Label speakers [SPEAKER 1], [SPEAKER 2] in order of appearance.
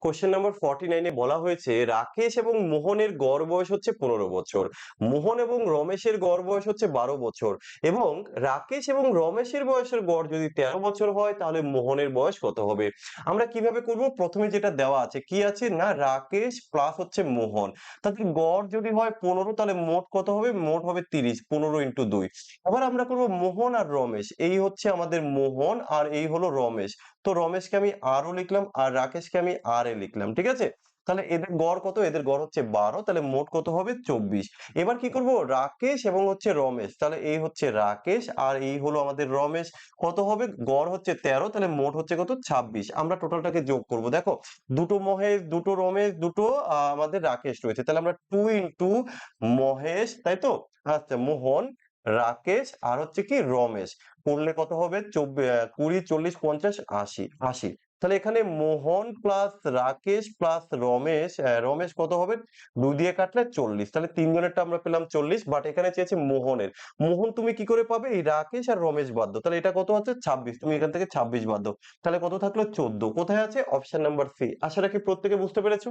[SPEAKER 1] Question number forty নাইনে বলা হয়েছে, রাকেশ এবং মোহনের গড় বয়স হচ্ছে পনেরো বছর। মোহন এবং রমেশের গড় বয়স হচ্ছে বারো বছর। এবং রাকেশ এবং রমেশের বয়সের গড় যদি তেরো বছর হয়, তাহলে মোহনের বয়স কত হবে? আমরা কীভাবে করব? প্রথমে যেটা দেওয়া আছে, কি আছে? না, রাকেশ প্লাস হচ্ছে মোহন। তাহলে গড় যদি হয় পনেরো, তাহলে মোট কত হবে? মোট হবে তিরিশ, পনেরো ইন্টু দুই। এবার আমরা করব মোহন আর রমেশ। এই হচ্ছে আমাদের মোহন আর এই হলো রমেশ। তো রমেশকে আমি আরও লিখলাম, আর রাকেশকে আমি আর এ লিখলাম, ঠিক আছে? তাহলে এদের গড় কত? এদের গড় হচ্ছে বারো, তাহলে মোট কত হবে? চব্বিশ। এবার কি করব? রাকেশ এবং হচ্ছে রমেশ। তাহলে এই হচ্ছে রাকেশ আর এই হলো আমাদের রমেশ। কত হবে? গড় হচ্ছে তেরো, তাহলে মোট হচ্ছে কত? ছাব্বিশ। আমরা টোটালটাকে যোগ করব। দেখো, দুটো মহেশ, দুটো রমেশ, দুটো আমাদের রাকেশ রয়েছে। তাহলে আমরা টু ইন্টু মহেশ, তাই তো? আচ্ছা মোহন, রাকেশ আর হচ্ছে কি রমেশ। করলে কত হবে? চব্বিশ কুড়ি, চল্লিশ, পঞ্চাশ, আশি আশি। তাহলে এখানে মোহন প্লাস রাকেশ প্লাস রমেশ রমেশ কত হবে? দুই দিয়ে কাটলে চল্লিশ। তাহলে তিনজনেরটা আমরা পেলাম চল্লিশ বাট এখানে চেয়েছে মোহনের। মোহন তুমি কি করে পাবে? এই রাকেশ আর রমেশ বাদ্য তাহলে এটা কত আছে ছাব্বিশ। তুমি এখান থেকে ছাব্বিশ বাদ দাও। তাহলে কত থাকল? চোদ্দ। কোথায় আছে? অপশন নাম্বার সি আশা রাখি প্রত্যেকে বুঝতে পেরেছ।